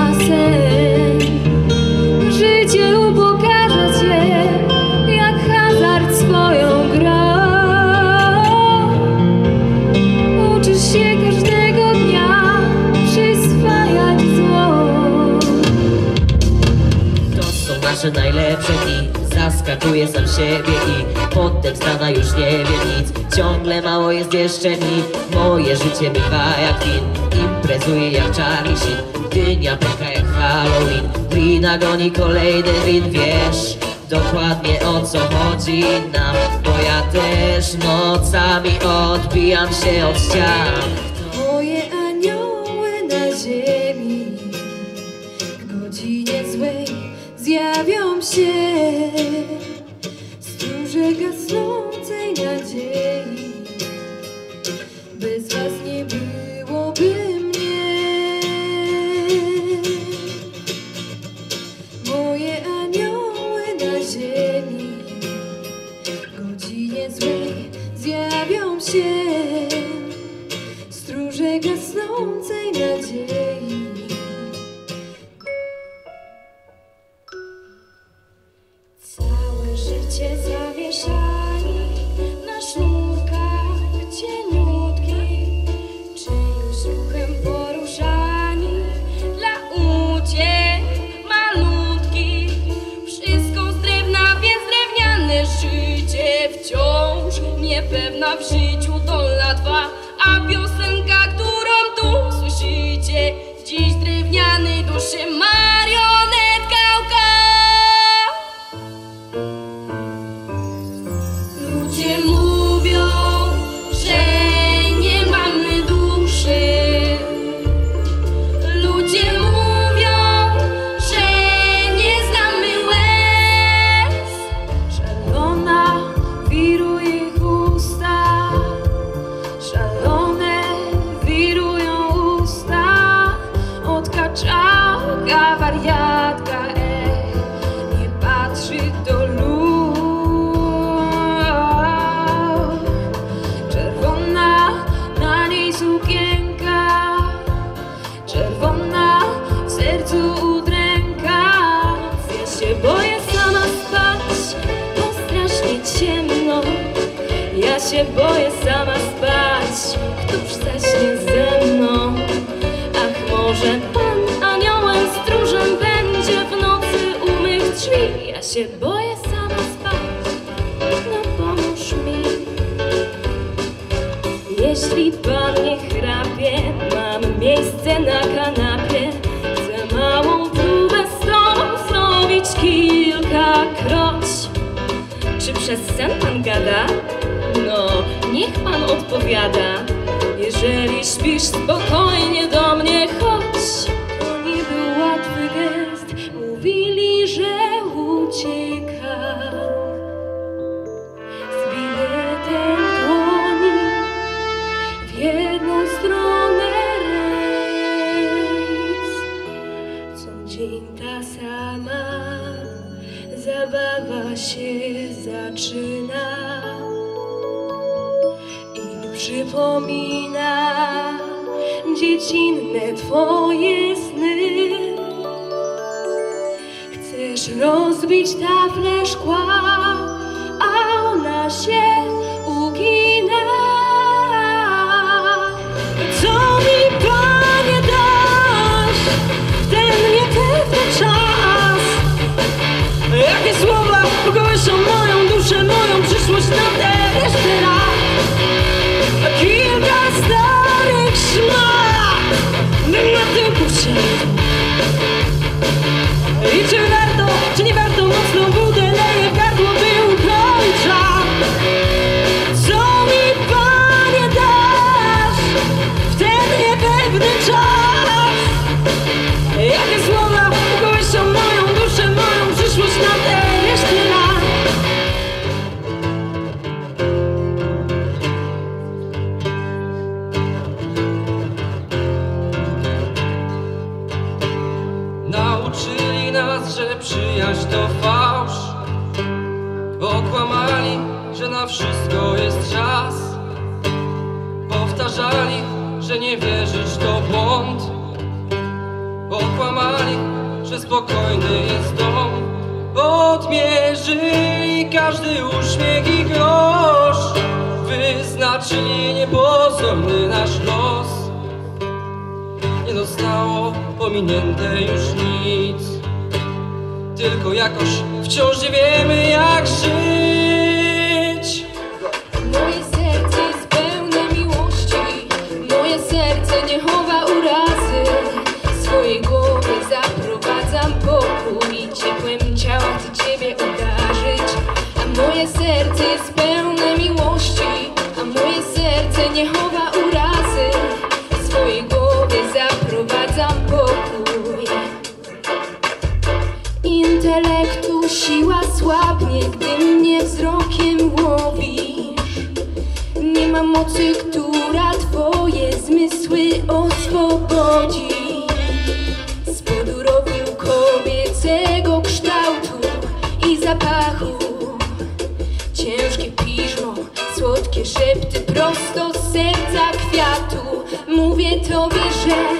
I said nasze najlepsze dni Zaskakuje sam siebie i potem stana już nie wie nic. Ciągle mało jest jeszcze mi Moje życie bywa jak film Imprezuje jak Charlie Sheen Dynia pęka jak Halloween. Wina goni kolejny win Wiesz dokładnie o co chodzi nam Bo ja też nocami odbijam się od ścian w godzinie złej zjawią się stróże gasnącej nadziei. Sercu. Ja się boję sama spać, bo strasznie ciemno. Ja się boję sama spać, któż zaśnie ze mną? Ach, może pan aniołem stróżem będzie w nocy u mych drzwi. Ja się boję przez sen pan gada? No, niech pan odpowiada. Jeżeli śpisz spokojnie do mnie, chodź. Przypomina dziecinne twoje sny. Chcesz rozbić taflę szkła, a ona się ugina. Co mi Panie dasz w ten niepewny czas? Jakie słowa pokołyszą moją duszę, moją przyszłość na że przyjaźń to fałsz. Okłamali, że na wszystko jest czas. Powtarzali, że nie wierzyć to błąd. Okłamali, że spokojny jest dom. Odmierzyli każdy uśmiech i grosz. Wyznaczyli niepozorny nasz los. Nie zostało pominięte już nic Tylko jakoś wciąż nie wiemy jak żyć. Moje serce jest pełne miłości. Moje serce nie chowa urazy. Swojej głowie zaprowadzam pokój ciepłem ciała chcę Ciebie udarzyć A moje serce jest pełne miłości mocy, która twoje zmysły oswobodzi. Z podurowniu kobiecego kształtu i zapachu. Ciężkie piżmo, słodkie szepty prosto z serca kwiatu. Mówię tobie, że